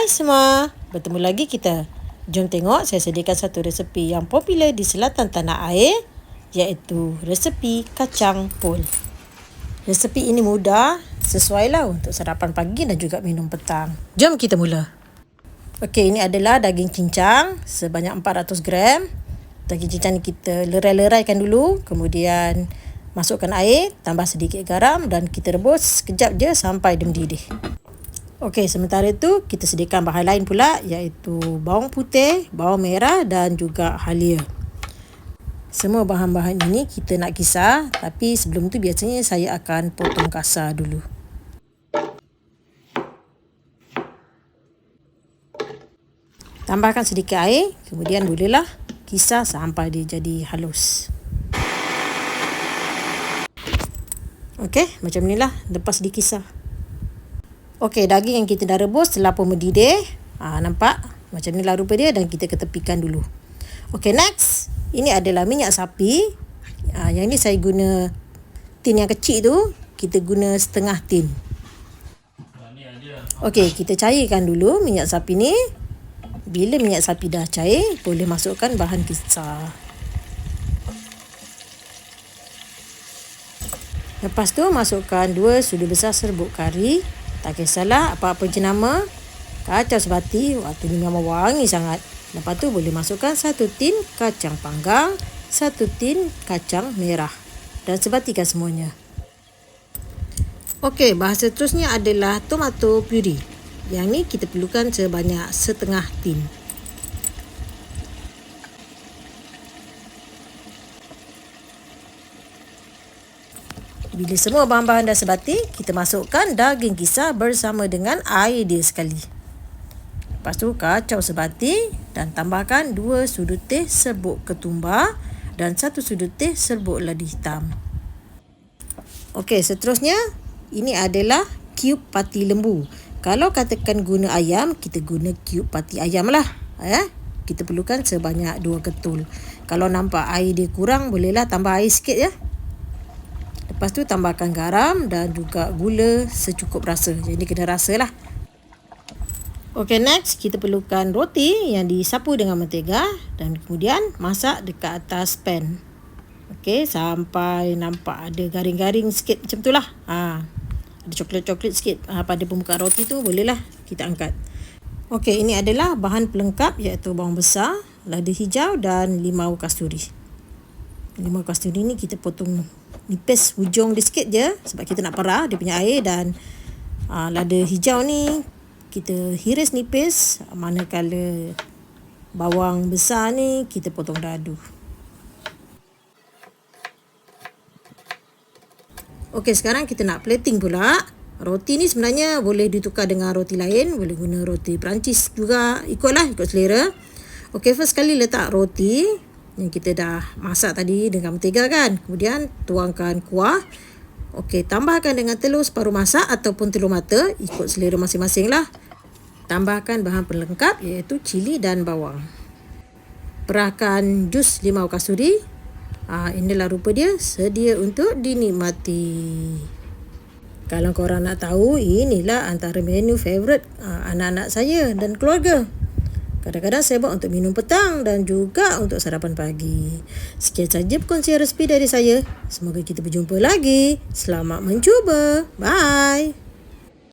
Hai semua, bertemu lagi kita. Jom tengok saya sediakan satu resepi yang popular di selatan tanah air iaitu resepi kacang pul. Resepi ini mudah, sesuai lah untuk sarapan pagi dan juga minum petang. Jom kita mula. Okey, ini adalah daging cincang sebanyak 400 gram. Daging cincang ni kita lerai-leraikan dulu, kemudian masukkan air, tambah sedikit garam dan kita rebus sekejap je sampai dia mendidih. Okey, sementara itu kita sediakan bahan lain pula iaitu bawang putih, bawang merah dan juga halia. Semua bahan-bahan ini kita nak kisar tapi sebelum tu biasanya saya akan potong kasar dulu. Tambahkan sedikit air, kemudian bolehlah kisar sampai dia jadi halus. Okey, macam inilah lepas dikisar. Okey, daging yang kita dah rebus telah pun mendidih. Ha, nampak? Macam ni lah rupa dia dan kita ketepikan dulu. Okey, next. Ini adalah minyak sapi. Ha, yang ni saya guna tin yang kecil tu. Kita guna setengah tin. Okey, kita cairkan dulu minyak sapi ni. Bila minyak sapi dah cair, boleh masukkan bahan kisar. Lepas tu masukkan dua sudu besar serbuk kari. Tak kisahlah apa-apa jenama. Kacau sebati. Waktu ni memang wangi sangat. Lepas tu boleh masukkan satu tin kacang panggang. Satu tin kacang merah. Dan sebatikan semuanya. Okey, bahasa terusnya adalah tomato puri. Yang ni kita perlukan sebanyak setengah tin. Bila semua bahan-bahan dah sebati, kita masukkan daging kisar bersama dengan air dia sekali. Lepas tu kacau sebati dan tambahkan 2 sudut teh serbuk ketumbar dan 1 sudut teh serbuk ladi hitam. Okey, seterusnya ini adalah cube pati lembu. Kalau katakan guna ayam, kita guna cube pati ayam lah. Eh? Kita perlukan sebanyak 2 ketul. Kalau nampak air dia kurang, bolehlah tambah air sikit ya. Lepas tu tambahkan garam dan juga gula secukup rasa. Jadi kena rasa lah. Okay next kita perlukan roti yang disapu dengan mentega dan kemudian masak dekat atas pan. Okay sampai nampak ada garing-garing sikit macam tu lah. Ha, ada coklat-coklat sikit ha, pada permukaan roti tu bolehlah kita angkat. Okay ini adalah bahan pelengkap iaitu bawang besar, lada hijau dan limau kasturi. Limau kasturi ni kita potong nipis hujung dia sikit je sebab kita nak perah dia punya air dan uh, lada hijau ni kita hiris nipis manakala bawang besar ni kita potong dadu. Okey, sekarang kita nak plating pula. Roti ni sebenarnya boleh ditukar dengan roti lain. Boleh guna roti Perancis juga. Ikutlah, ikut selera. Okey, first kali letak roti yang kita dah masak tadi dengan mentega kan. Kemudian tuangkan kuah. Okey, tambahkan dengan telur separuh masak ataupun telur mata ikut selera masing-masing lah. Tambahkan bahan pelengkap iaitu cili dan bawang. Perahkan jus limau kasuri. Ha, inilah rupa dia sedia untuk dinikmati. Kalau korang nak tahu, inilah antara menu favourite ha, anak-anak saya dan keluarga. Kadang-kadang saya buat untuk minum petang dan juga untuk sarapan pagi. Sekian saja perkongsian resipi dari saya. Semoga kita berjumpa lagi. Selamat mencuba. Bye.